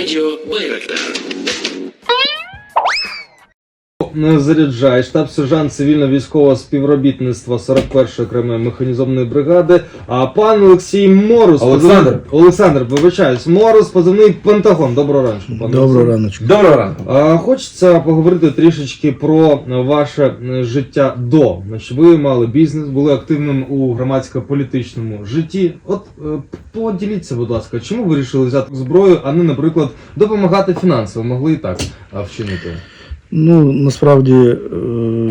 Радіо Байрактар. Заряджає штаб-сержант цивільно-військового співробітництва 41-ї окремої механізованої бригади. А пан Олексій Мороз. Олександр. позивний- Олександр, вибачаюсь. Мороз, позивний Пентагон. Доброго ранку, пане Доброго раночку. Доброго ранку. А, Хочеться поговорити трішечки про ваше е, життя до. Значить, ви мали бізнес, були активним у громадсько-політичному житті. От е, поділіться, будь ласка, чому ви вирішили взяти зброю, а не, наприклад, допомагати фінансово? Могли і так вчинити. Ну, насправді е,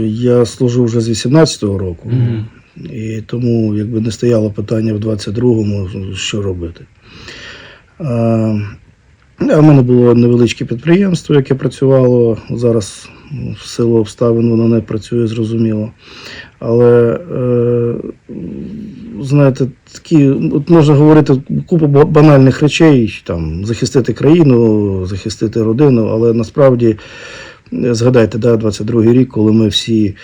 я служу вже з 18-го року, Мгм. і тому якби не стояло питання в 22-му, що робити. А, в мене було невеличке підприємство, яке працювало. Зараз ну, в силу обставин воно не працює, зрозуміло. Але, е, знаєте, такі, от можна говорити купу банальних речей, там, захистити країну, захистити родину, але насправді згадайте, да, 22-й рік, коли ми всі,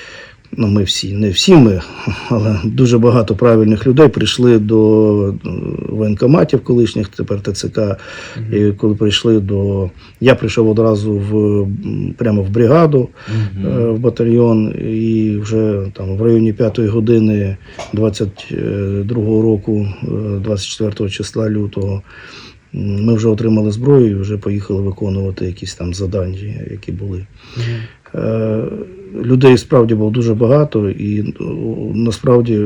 ну ми всі, не всі ми, але дуже багато правильних людей прийшли до е, воєнкоматів колишніх, тепер ТЦК, і коли прийшли до. Я прийшов одразу в прямо в бригаду, е, в батальйон, і вже там в районі 5 години 22 року, е, 24 числа лютого, ми вже отримали зброю і вже поїхали виконувати якісь там задання, які були. Е, Людей справді було дуже багато, і ну, насправді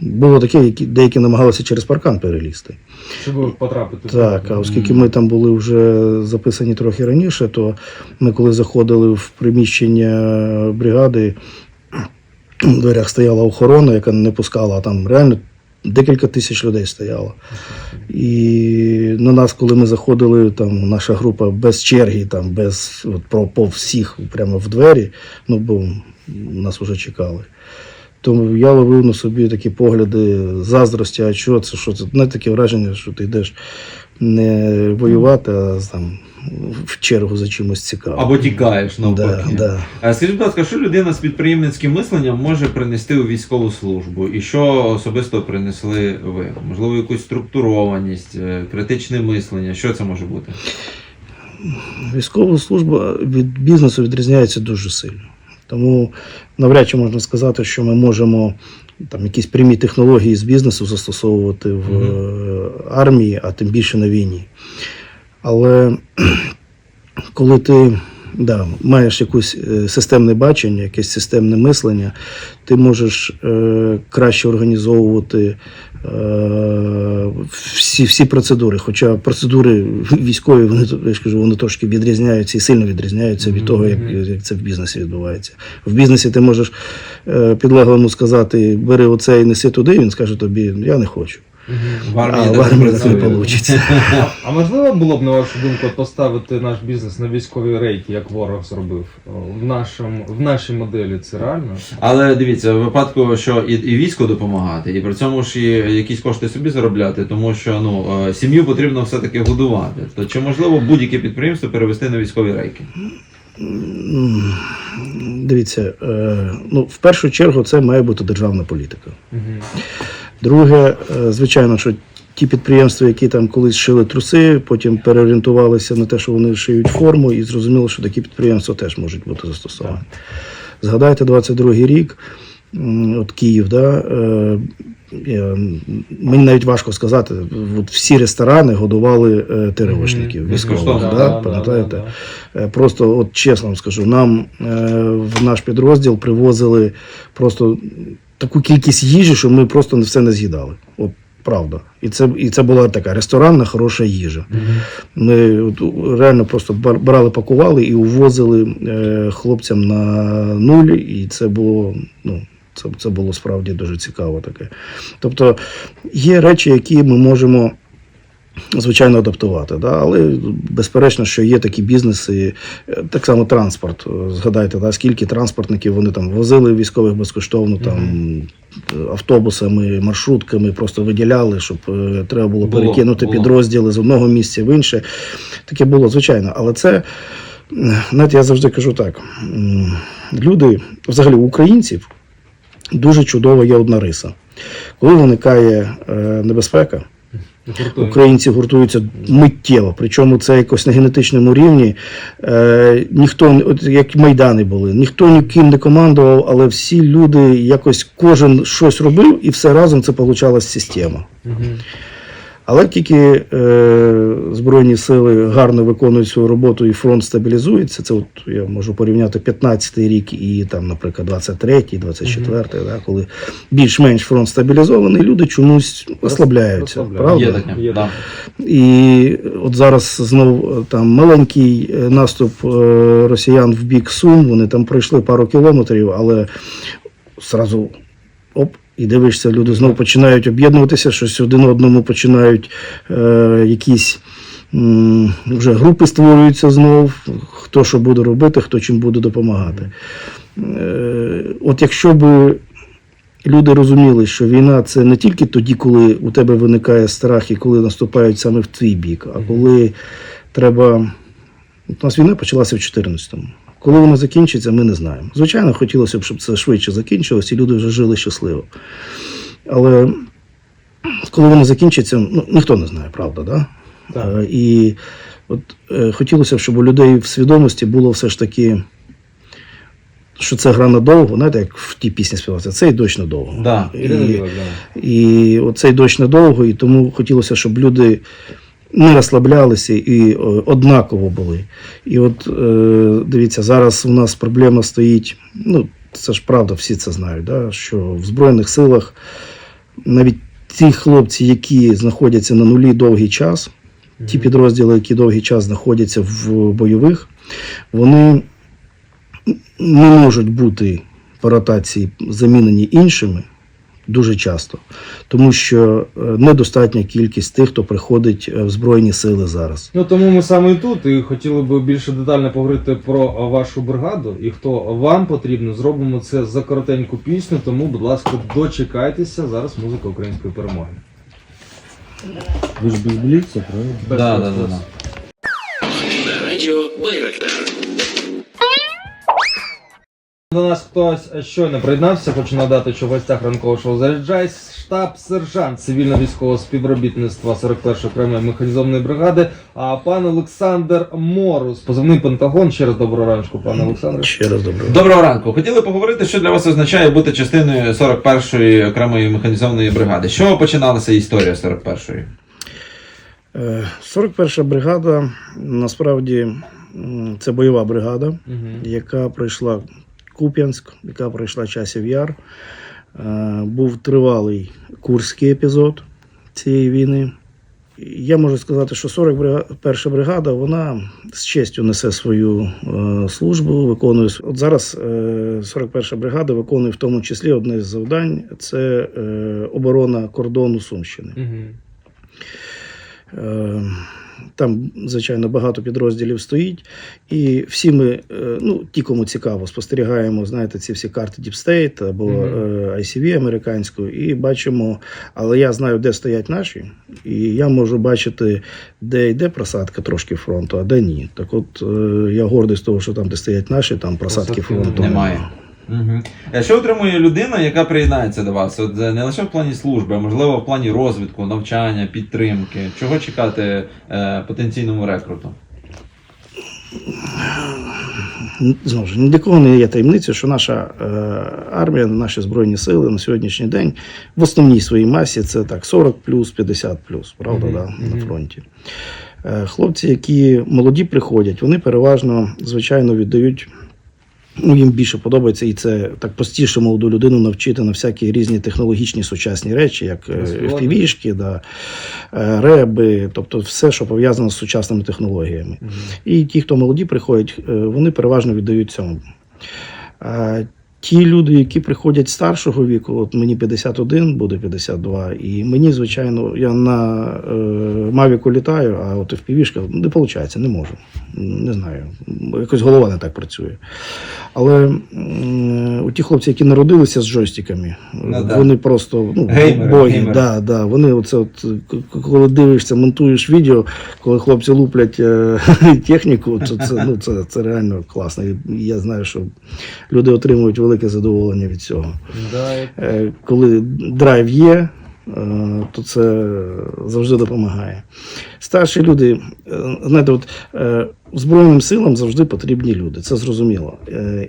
було таке, які деякі намагалися через паркан перелізти. Щоб потрапити. Так, а оскільки ми там були вже записані трохи раніше, то ми коли заходили в приміщення бригади, в дверях стояла охорона, яка не пускала, а там реально декілька тисяч людей стояло. І на нас, коли ми заходили, там наша група без черги, там без от, про по всіх прямо в двері, ну бо нас вже чекали. Тому я ловив на собі такі погляди заздрості, а що це, що це? Не таке враження, що ти йдеш не воювати, а там в чергу за чимось цікавим. Або тікаєш навпаки. да. А Скажіть, будь ласка, що людина з підприємницьким мисленням може принести у військову службу? І що особисто принесли ви? Можливо, якусь структурованість, е, критичне мислення? Що це може бути? Військова служба від бізнесу відрізняється дуже сильно. Тому навряд чи можна сказати, що ми можемо там якісь прямі технології з бізнесу застосовувати в Мгм. е, армії, а тим більше на війні. Але коли ти да, маєш якусь е, системне бачення, якесь системне мислення, ти можеш е, краще організовувати е, всі, всі процедури. Хоча процедури військові, вони я ж кажу, вони трошки відрізняються і сильно відрізняються від того, як, як це в бізнесі відбувається. В бізнесі ти можеш е, підлеглому сказати, бери оце і неси туди, він скаже тобі, я не хочу. В А в армії це не вийде. А можливо було б, на вашу думку, поставити наш бізнес на військові рейки, як ворог зробив? В, нашому, в нашій моделі це реально? Але дивіться, в випадку, що і, і війську допомагати, і при цьому ж і якісь кошти собі заробляти, тому що ну е, сім'ю потрібно все-таки годувати. То чи можливо будь-яке підприємство перевести на військові рейки? Дивіться, е, ну, в першу чергу це має бути державна політика. Угу. Друге, е, звичайно, що ті підприємства, які там колись шили труси, потім переорієнтувалися на те, що вони шиють форму, і зрозуміло, що такі підприємства теж можуть бути застосовані. Згадайте 22-й рік, от Київ, да, е, мені навіть важко сказати, от всі ресторани годували е, ТРОшників, Мгм. військових, да, пам'ятаєте? Просто, от чесно вам скажу, нам в наш підрозділ привозили просто таку кількість їжі, що ми просто все не з'їдали. От правда. І це, і це була така ресторанна хороша їжа. Ми от, реально просто брали, пакували і увозили е, хлопцям на нуль, і це було. Ну, це, це було справді дуже цікаво таке. Тобто є речі, які ми можемо звичайно адаптувати. Да? Але безперечно, що є такі бізнеси, е, так само транспорт. Е, Згадайте, да, скільки транспортників вони там возили військових безкоштовно, там е, автобусами, маршрутками просто виділяли, щоб треба було, Було, перекинути було. підрозділи з одного місця в інше. Таке було, звичайно. Але це, знаєте, я завжди кажу так: люди, взагалі українців, дуже чудова є одна риса. Коли виникає небезпека, Гуртує. Українці гуртуються миттєво, причому це якось на генетичному рівні. Е, ніхто, от як майдани були, ніхто ніким не командував, але всі люди якось кожен щось робив, і все разом це получалась система. Мгм. Але тільки е, Збройні сили гарно виконують свою роботу і фронт стабілізується. Це от я можу порівняти 15-й рік і там, наприклад, 23-й, 24-й, да, коли більш-менш фронт стабілізований, люди чомусь ослабляються. Правда? Є таке. Є. І от зараз знов е, там маленький е, наступ е, росіян в бік Сум. Вони там пройшли пару кілометрів, але зразу оп. І дивишся, люди знову починають об'єднуватися, щось один одному починають е, якісь м, вже групи створюються знов, хто що буде робити, хто чим буде допомагати. Е, от якщо б люди розуміли, що війна це не тільки тоді, коли у тебе виникає страх і коли наступають саме в твій бік, а коли треба. У нас війна почалася в 14-му. Коли вона закінчиться, ми не знаємо. Звичайно, хотілося б, щоб це швидше закінчилось, і люди вже жили щасливо. Але коли воно закінчиться, ну, ніхто не знає, правда, да? Так. Е, І от е, хотілося б, щоб у людей в свідомості було все ж таки, що це гра надовго, знаєте, як в тій пісні співається, цей дощ надовго. Да. І, Білик, і оцей дощ надовго, і тому хотілося, щоб люди не розслаблялися і однаково були. І от е, дивіться, зараз у нас проблема стоїть. Ну, це ж правда, всі це знають, да, що в Збройних силах навіть ті хлопці, які знаходяться на нулі довгий час, ті підрозділи, які довгий час знаходяться в бойових, вони не можуть бути по ротації замінені іншими дуже часто, тому що е, недостатня кількість тих, хто приходить е, в Збройні сили зараз. Ну тому ми саме і тут і хотіли б більше детально поговорити про вашу бригаду і хто вам потрібно. Зробимо це за коротеньку пісню. Тому, будь ласка, дочекайтеся. Зараз музика української перемоги. Ви ж без бліца, правильно? Без Да, да, да, да. До нас хтось щойно приєднався. Хочу надати, що в гостях ранкового шоу заряджайсь штаб-сержант цивільно-військового співробітництва 41-ї окремої механізованої бригади. А пан Олександр Морус, позивний Пентагон. Ще раз доброго ранку, пане Олександре. Ще раз добре. Доброго ранку. Хотіли поговорити, що для вас означає бути частиною 41-ї окремої механізованої бригади. Чого починалася історія 41-ї? Е, 41 бригада насправді це бойова бригада, Угу. яка пройшла Куп'янськ, яка пройшла часів Яр. Е, Був тривалий курський епізод цієї війни. Я можу сказати, що 41 бригада вона з честю несе свою е, службу, виконує от зараз. Е, 41 бригада виконує в тому числі одне з завдань це е, оборона кордону Сумщини. Угу. Там, звичайно, багато підрозділів стоїть, і всі ми, е, ну ті, кому цікаво, спостерігаємо, знаєте, ці всі карти Deep State або е, ICV американську, і бачимо, але я знаю, де стоять наші, і я можу бачити, де йде просадка трошки фронту, а де ні. Так от е, я гордий з того, що там, де стоять наші, там просадки Просадки фронту немає. Угу. Що отримує людина, яка приєднається до вас? От е, не лише в плані служби, а можливо в плані розвитку, навчання, підтримки. Чого чекати е, потенційному рекруту? Знову ж ні для кого не є таємницею, що наша е, армія, наші збройні сили на сьогоднішній день в основній своїй масі це так 40 плюс, 50 плюс, правда, Мгм, да, на фронті. Е, хлопці, які молоді приходять, вони переважно, звичайно, віддають. Ну, їм більше подобається, і це так простіше молоду людину навчити на всякі різні технологічні сучасні речі, як фівішки, FPV-шки, да, е, реби, тобто все, що пов'язано з сучасними технологіями. І ті, хто молоді приходять, е, вони переважно віддають цьому. Ті люди, які приходять старшого віку, от мені 51, буде 52, і мені, звичайно, я на е, Мавіку літаю, а от в півішка не виходить, не можу. Не знаю. Якось голова не так працює. Але м, у ті хлопці, які народилися з джойстиками, Ну, да. вони просто ну, Геймери, боги. геймери. Да, да, вони оце от, коли дивишся, монтуєш відео, коли хлопці луплять е, техніку, то це, ну, це, це реально класно. І я знаю, що люди отримують велике задоволення від цього. Да, Е, Коли драйв є, е, то це завжди допомагає. Старші люди, е, знаєте, от е, Збройним силам завжди потрібні люди, це зрозуміло.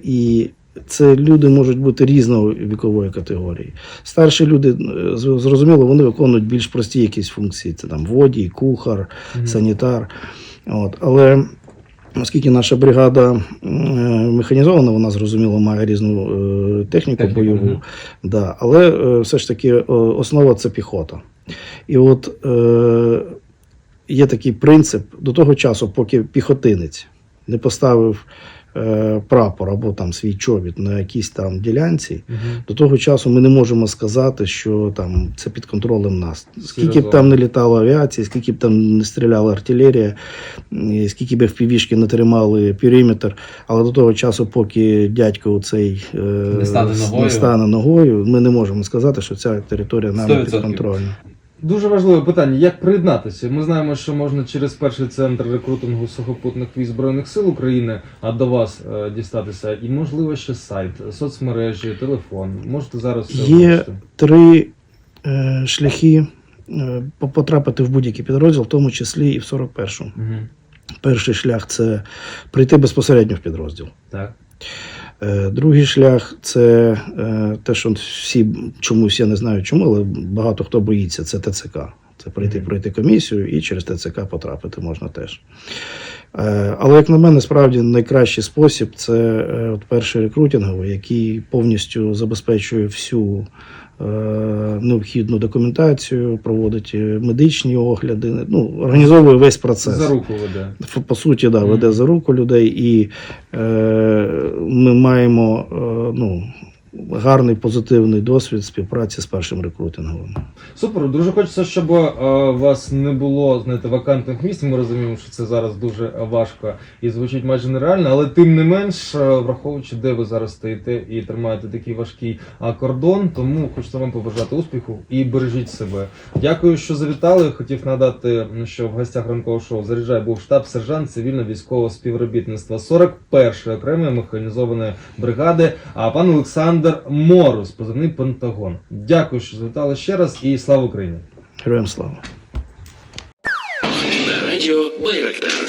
І це люди можуть бути різної вікової категорії. Старші люди, зрозуміло, вони виконують більш прості якісь функції. Це там водій, кухар, санітар. От. Але оскільки наша бригада е, механізована, вона зрозуміло має різну е, техніку Техніку, бойову. Да. Але е, все ж таки основа це піхота. І от е, є такий принцип до того часу, поки піхотинець не поставив е, прапор або там свій чобіт на якійсь там ділянці, Мгм. до того часу ми не можемо сказати, що там це під контролем нас. Скільки б там не літало авіації, скільки б там не стріляла артилерія, скільки б впівішки не тримали периметр, але до того часу, поки дядько цей е, Не стане ногою. не стане ногою, ми не можемо сказати, що ця територія нам 100%. підконтрольна. Дуже важливе питання: як приєднатися? Ми знаємо, що можна через перший центр рекрутингу сухопутних військ збройних сил України а до вас е, дістатися, і можливо ще сайт, соцмережі, телефон. Можете зараз все Є оголосити? три е, шляхи е, по- потрапити в будь-який підрозділ, в тому числі і в 41-му. Мгм. Перший шлях це прийти безпосередньо в підрозділ. Так. Е, Другий шлях це е, те, що всі чомусь я не знаю чому, але багато хто боїться, це ТЦК. Це прийти, пройти комісію і через ТЦК потрапити можна теж. Е, Але, як на мене, справді найкращий спосіб це е, от перший рекрутинговий, який повністю забезпечує всю е, необхідну документацію, проводить медичні огляди, ну, організовує весь процес. За руку веде. По суті, да, веде за руку людей, і е, ми маємо ну, гарний позитивний досвід співпраці з першим рекрутинговим. Супер, дуже хочеться, щоб е, у вас не було знаєте, вакантних місць. Ми розуміємо, що це зараз дуже важко і звучить майже нереально, але тим не менш, е, враховуючи, де ви зараз стоїте і тримаєте такий важкий кордон, тому хочеться вам побажати успіху і бережіть себе. Дякую, що завітали. Хотів надати, що в гостях ранкового шоу заряджай був штаб сержант цивільно-військового співробітництва 41-ї окремої механізованої бригади. А пан Олександр Морус, позивний Пентагон. Дякую, що звітали ще раз і слава Україні! Героям слава! На радіо Байрактар.